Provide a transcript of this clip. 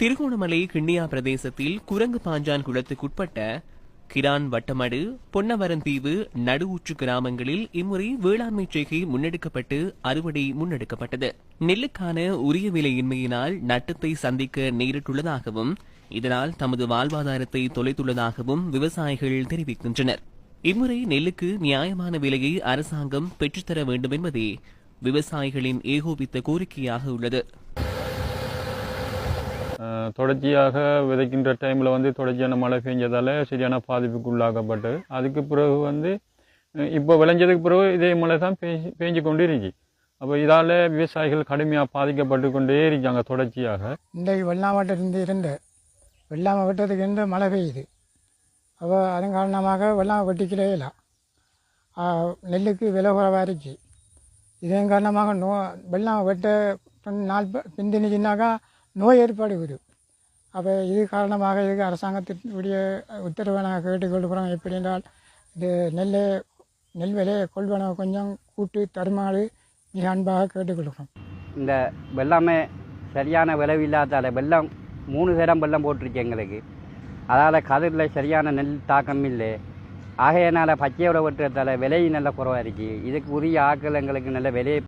திருகோணமலை கிண்ணியா பிரதேசத்தில் குரங்கு பாஞ்சான் குளத்துக்குட்பட்ட கிரான் வட்டமடு பொன்னவரந்தீவு நடுவூற்று கிராமங்களில் இம்முறை வேளாண்மை செய்கை முன்னெடுக்கப்பட்டு அறுவடை முன்னெடுக்கப்பட்டது. நெல்லுக்கான உரிய விலையின்மையினால் நட்டத்தை சந்திக்க நேரிட்டுள்ளதாகவும் இதனால் தமது வாழ்வாதாரத்தை தொலைத்துள்ளதாகவும் விவசாயிகள் தெரிவிக்கின்றனர். இம்முறை நெல்லுக்கு நியாயமான விலையை அரசாங்கம் பெற்றுத்தர வேண்டும் என்பதே விவசாயிகளின் ஏகோபித்த கோரிக்கையாக உள்ளது. தொடர்ச்சியாக விதைக்கின்ற டைமில் வந்து தொடர்ச்சியான மழை பெஞ்சதால் சரியான பாதிப்புக்கு உள்ளாக்கப்பட்டது அதுக்கு பிறகு வந்து இப்போ விளைஞ்சதுக்கு பிறகு இதே மழை தான் பேஞ்சு பேஞ்சு கொண்டு இருந்துச்சு அப்போ இதால் விவசாயிகள் கடுமையாக பாதிக்கப்பட்டு கொண்டே இருக்காங்க தொடர்ச்சியாக. இன்றைக்கு வெள்ளாமட்டிருந்து இருந்த வெள்ளாமை வெட்டத்துக்கு இருந்து மழை பெய்யுது. அப்போ அதன் காரணமாக வெள்ளாமை வெட்டிக்கலே இல்லை. நெல்லுக்கு விலை குறைவாக இருந்துச்சு இதன் காரணமாக நோ வெள்ளாமை வெட்ட நாள் பிந்தினிச்சுனாக்கா நோய் ஏற்பாடு வரும் அப்போ இது காரணமாக இதுக்கு அரசாங்கத்தினுடைய உத்தரவை நாங்கள் கேட்டுக்கொள்கிறோம். எப்படி என்றால் இது நெல்லை நெல் விலையை கொள்வனவை கொஞ்சம் கூட்டு தருமாறு மிக அன்பாக கேட்டுக்கொள்கிறோம். இந்த வெள்ளமே சரியான விளைவில்லாதால வெள்ளம் மூணு சேரம் வெள்ளம் போட்டிருக்கு எங்களுக்கு. அதால் கதிரில் சரியான நெல் தாக்கம் இல்லை. ஆகையினால் பச்சையோட வெட்டுறதால விலை நல்ல குறவாக இருக்குது இதுக்கு உரிய ஆக்கள் எங்களுக்கு நல்ல விலையை